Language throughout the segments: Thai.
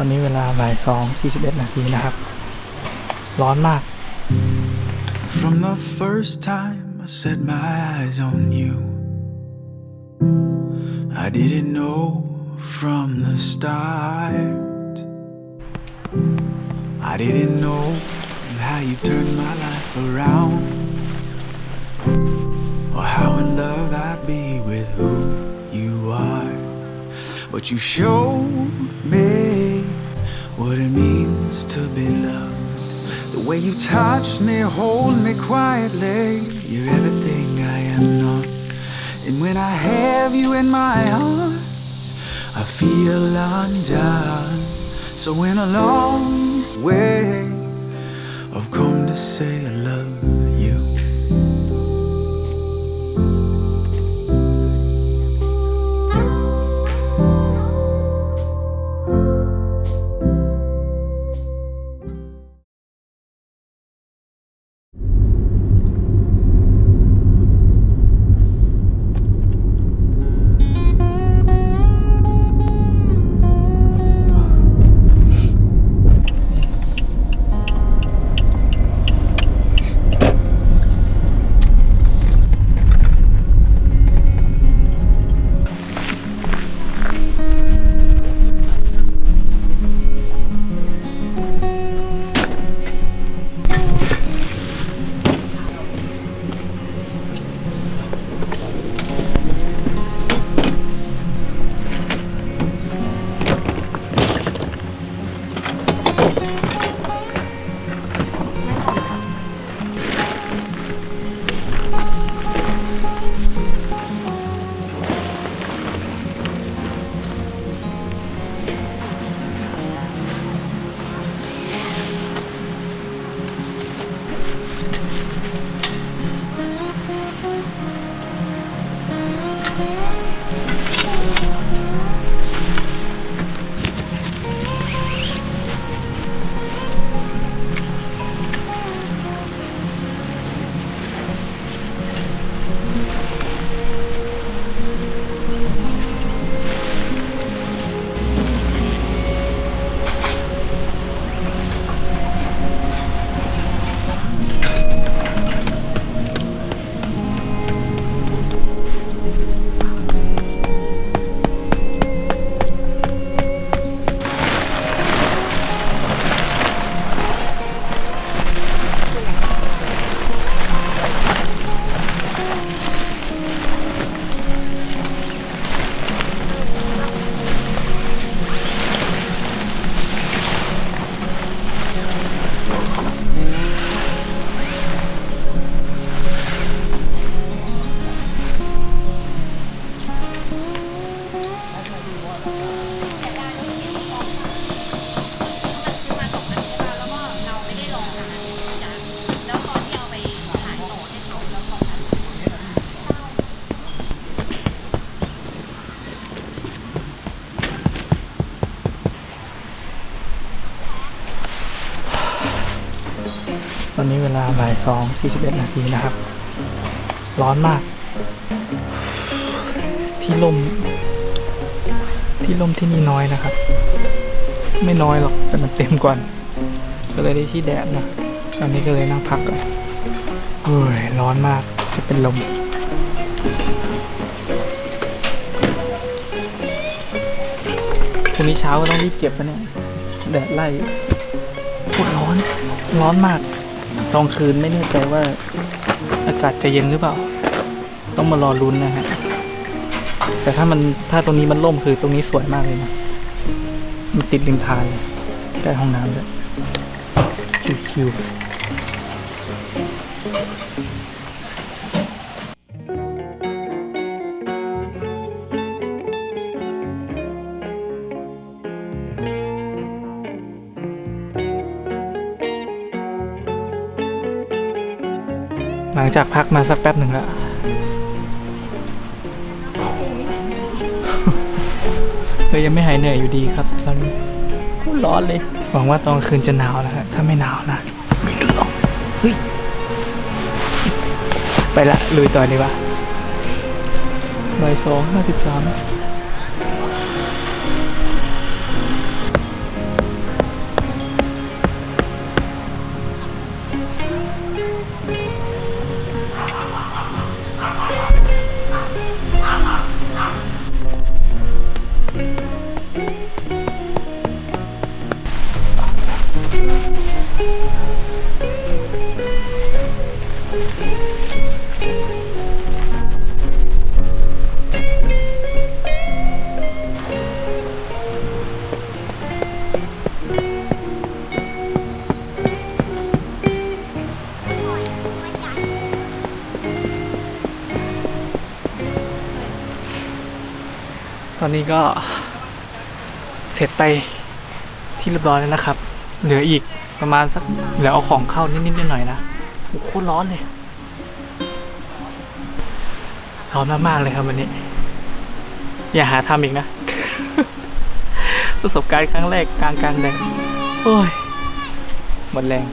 ตอนนี้เวลาบ่ายสองสี่สิบเอ็ดนาทีนะครับ ร้อนมาก From the first time I set my eyes on you, I didn't know from the start. I didn't know how you turned my life around, or how in love I'd be with who you are. But you showed me what it means to be loved. The way you touch me, hold me quietly. You're everything I am not. And when I have you in my arms, I feel undone. So in a long way, I've come to say I love 41 นาทีนะครับ ร้อนมาก ที่ลม ที่ลมที่นี่น้อยนะครับ ไม่น้อยหรอกแต่มันเต็มก่อน ก็เลยได้ที่แดดนะตอนนี้ก็เลยนั่งพักก่อนเอ้ยร้อนมากจะเป็นลมพรุ่งนี้เช้าก็ต้องรีบเก็บนะเนี่ย แดดไล่ปวดร้อน ร้อนมาก ตอนคืนไม่แน่ใจว่าอากาศจะเย็นหรือเปล่า ต้องมารอลุ้นนะฮะ แต่ถ้ามันถ้าตรงนี้มันล่มคือตรงนี้สวยมากเลยนะ มันติดริมทานเลยใกล้ห้องน้ำด้วยคิวๆ งจากพักมาสักแป๊บหนึ่งแล้วเฮ้ยยังไม่หายเหนื่อยอยู่ดีครับตอนนี้โคตรร้อนเลย หวังว่าตอนคืนจะหนาวนะฮะถ้าไม่หนาวนะไม่เลือกเฮ้ย ไปละลุยต่อดีกว่าบ่ายสองห้าสิบสาม อนนี้ก็เสร็จไปที่เรียบร้อยแล้วนะครับ เหลืออีกประมาณสักเหลือเอาของเข้านิดๆหน่อยๆนะโอ้โหโคตรร้อนเลยร้อนมากๆเลยครับวันนี้ อย่าหาทำอีกนะ ประสบการณ์ครั้งแรกกลางกลางแดดโอ้ยหมดแรง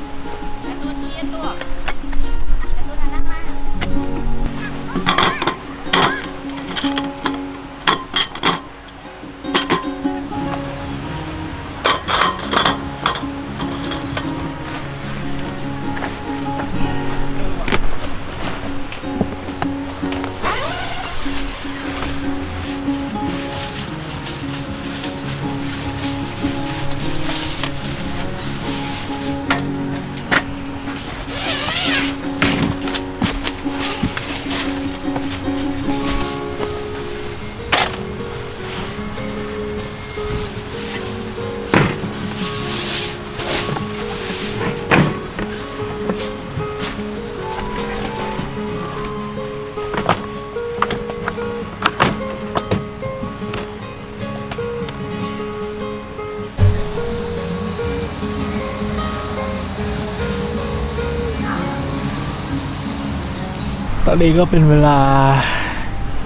อนนี้ก็เป็นเวลา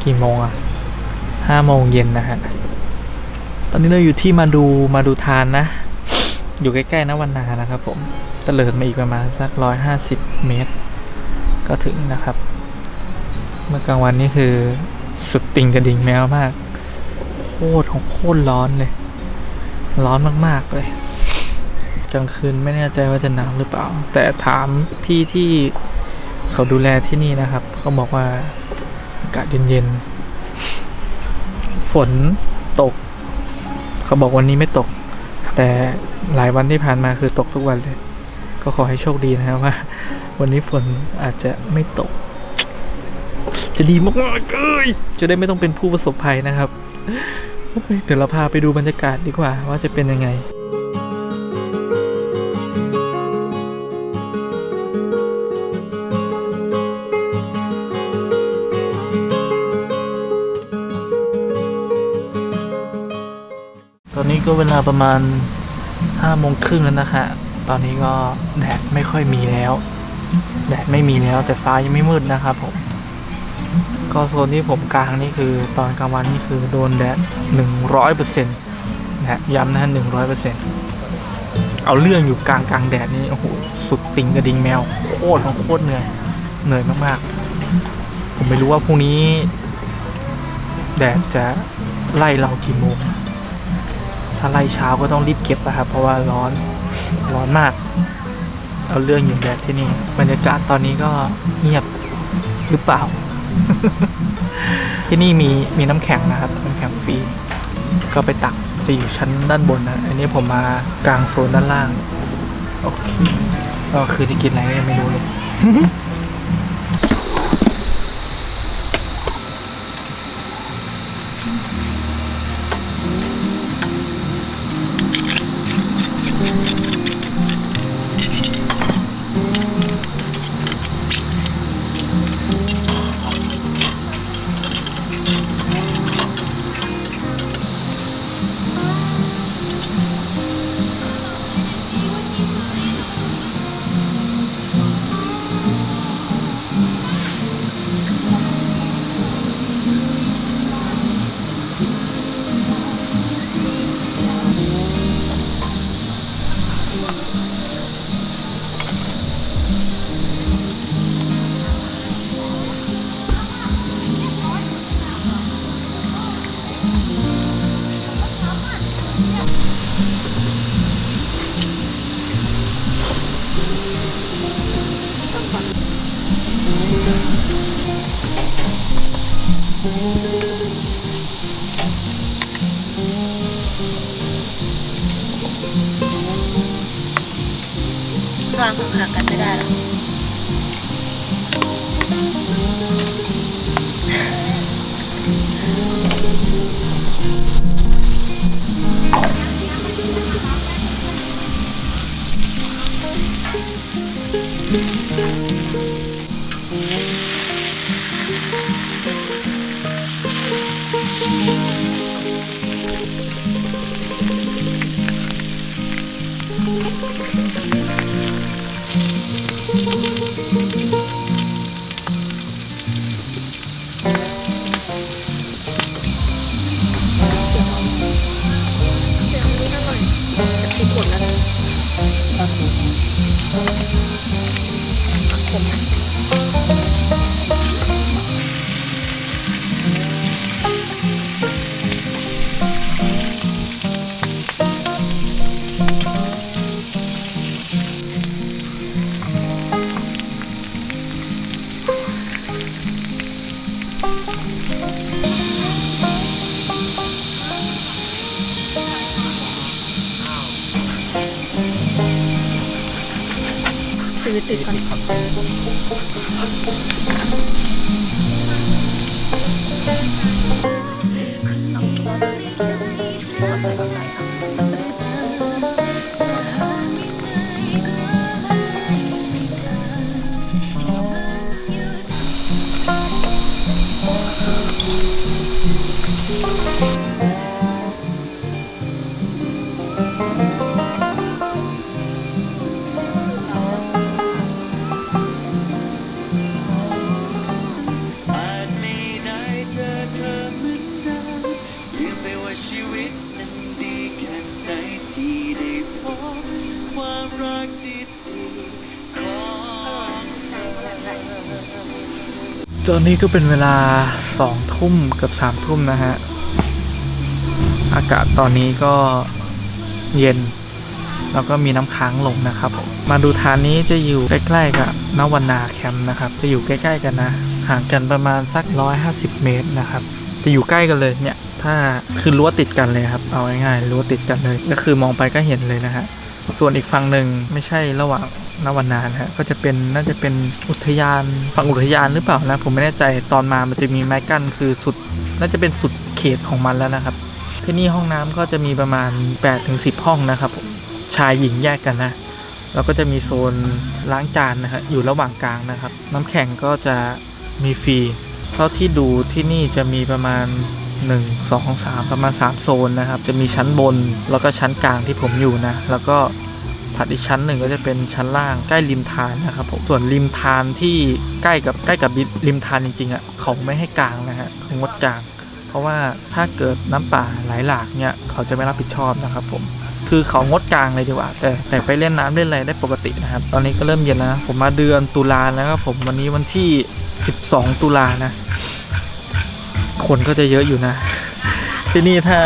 กี่โมงอะห้าโมงเย็นนะฮะ ตอนนี้เราอยู่ที่มาดูมาดูทานนะ อยู่ใกล้ๆนะวันนานะครับผมตะเลิดมาอีกประมาณสักร้อยห้าสิบเมตร ก็ถึงนะครับ เมื่อกลางวันนี่คือสุดติ่งกระดิ่งแมวมาก โคตรของโคตรร้อนเลย ร้อนมากๆเลย กลางคืนไม่แน่ใจว่าจะหนาวหรือเปล่า แต่ถามพี่ที่ เขาดูแลที่นี่นะครับ เขาบอกว่าอากาศเย็นๆ ฝนตก เขาบอกวันนี้ไม่ตก แต่หลายวันที่ผ่านมาคือตกทุกวันเลย ก็ขอให้โชคดีนะครับว่า วันนี้ฝนอาจจะไม่ตก จะดีมากๆเอ้ยจะได้ไม่ต้องเป็นผู้ประสบภัยนะครับ เดี๋ยวเราพาไปดูบรรยากาศดีกว่าว่าจะเป็นยังไง ก็เวลาประมาณห้าโมงครึ่งแล้วนะฮะตอนนี้ก็แดดไม่ค่อยมีแล้ว แดดไม่มีแล้วแต่ฟ้ายังไม่มืดนะครับผม ก็โซนที่ผมกลางนี่คือตอนกลางวันนี่คือโดนแดดหนึ่งร้อยเปอร์เซ็นต์นะย้ำนะฮะหนึ่งร้อยเปอร์เซ็นต์เอาเรื่องอยู่กลางกลางแดดนี่โอ้โหสุดติงกระดิ่งแมว โคตรของโคตรเหนื่อยเหนื่อยมากๆ ผมไม่รู้ว่าพรุ่งนี้ แดดจะไล่เรากี่โมง ถ้าไล่เช้าก็ต้องรีบเก็บนะครับ เพราะว่าร้อนร้อนมาก เอาเรื่องอยู่แดดที่นี่บรรยากาศตอนนี้ก็เงียบหรือเปล่า ที่นี่มีมีน้ำแข็งนะครับน้ำแข็งฟรีก็ไปตักจะอยู่ชั้นด้านบนนะอันนี้ผมมากลางโซนด้านล่าง โอเคก็คือที่กินอะไรก็ยังไม่รู้เลย วางห่างกันไม่ได้หรอ ติดคอน ตอนนี้ก็เป็นเวลาสองทุ่มเกับสามทุ่มนะฮะ อากาศตอนนี้ก็เย็น แล้วก็มีน้ำค้างลงนะครับผม มาดูทานนี้จะอยู่ใกล้ๆกับนวันนาแคมป์นะครับ จะอยู่ใกล้ๆกันนะ ห่างกันประมาณสัก 150 เมตรนะครับ จะอยู่ใกล้กันเลยเนี่ย ถ้าคือรั้วติดกันเลยครับ เอาง่ายๆรั้วติดกันเลย ก็คือมองไปก็เห็นเลยนะฮะ ส่วนอีกฝั่งหนึ่งไม่ใช่ระหว่าง นวันนานฮะก็จะเป็นน่าจะเป็นอุทยานฝั่งอุทยานหรือเปล่านะ ผมไม่แน่ใจตอนมามันจะมีไม้กั้นคือสุด น่าจะเป็นสุดเขตของมันแล้วนะครับ ที่นี่ห้องน้ำก็จะมีประมาณ 8-10 ห้องนะครับชายหญิงแยกกันนะแล้วก็จะมีโซนล้างจานนะฮะอยู่ระหว่างกลางนะครับ น้ำแข็งก็จะมีฟรีเท่าที่ดูที่นี่จะมีประมาณ 1 2 3 ประมาณ 3 โซนนะครับ จะมีชั้นบนแล้วก็ชั้นกลางที่ผมอยู่นะ แล้วก็ ถัดอีกชั้นหนึ่งก็จะเป็นชั้นล่างใกล้ริมทานนะครับผมส่วนริมทานที่ใกล้กับใกล้กับริมทานจริงๆอะเขาไม่ให้กลางนะฮะเขางดกลาง เพราะว่าถ้าเกิดน้ำป่าไหลหลากเนี่ยเขาจะไม่รับผิดชอบนะครับผมคือเขางดกลางเลยดีกว่าแต่แต่ไปเล่นน้ำเล่นอะไรได้ปกตินะครับ ตอนนี้ก็เริ่มเย็นแล้วนะผมมาเดือนตุลาแล้วครับผมวันนี้วันที่ 12 ตุลานะ คนก็จะเยอะอยู่นะ ที่นี่ถ้า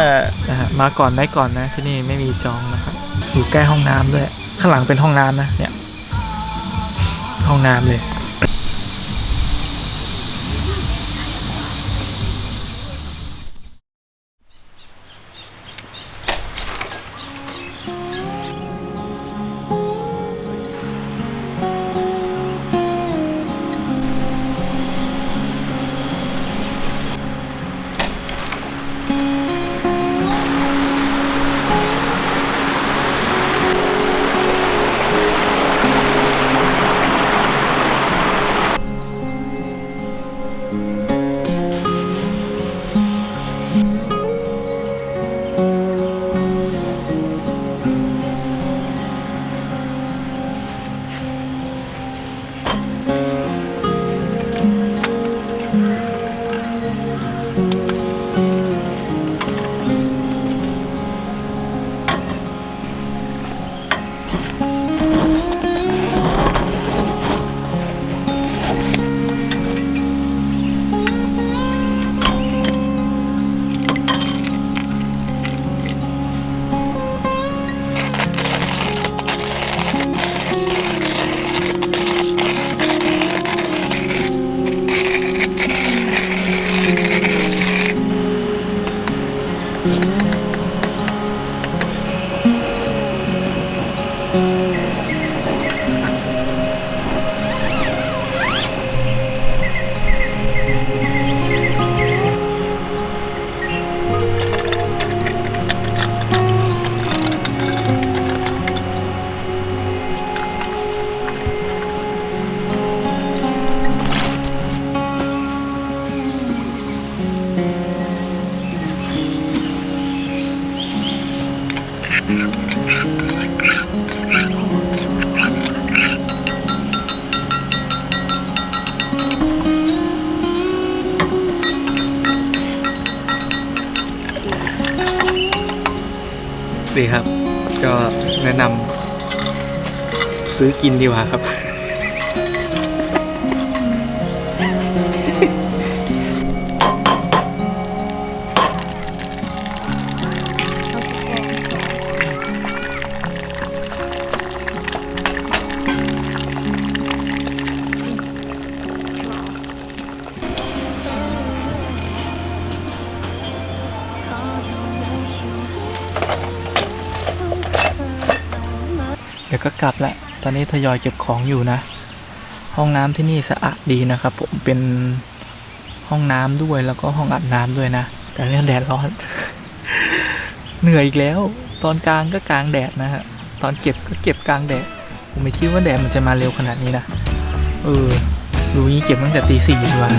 นะมาก่อนได้ก่อนนะ ที่นี่ไม่มีจองนะครับอยู่ใกล้ห้องน้ำด้วย ข้างหลังเป็นห้องน้ำนะเนี่ยห้องน้ำเลย กินดีกว่าครับ เดี๋ยวก็กลับละ ตอนนี้ทยอยเก็บของอยู่นะ ห้องน้ำที่นี่สะอาดดีนะครับผมเป็นห้องน้ำด้วยแล้วก็ห้องอาบน้ำด้วยนะ แต่เนี่ยแดดร้อน เหนื่อยอีกแล้ว ตอนกลางก็กลางแดดนะฮะตอนเก็บก็เก็บกลางแดดผมไม่คิดว่าแดดมันจะมาเร็วขนาดนี้นะเออดูนี้เก็บตั้งแต่ตีสี่ดีกว่า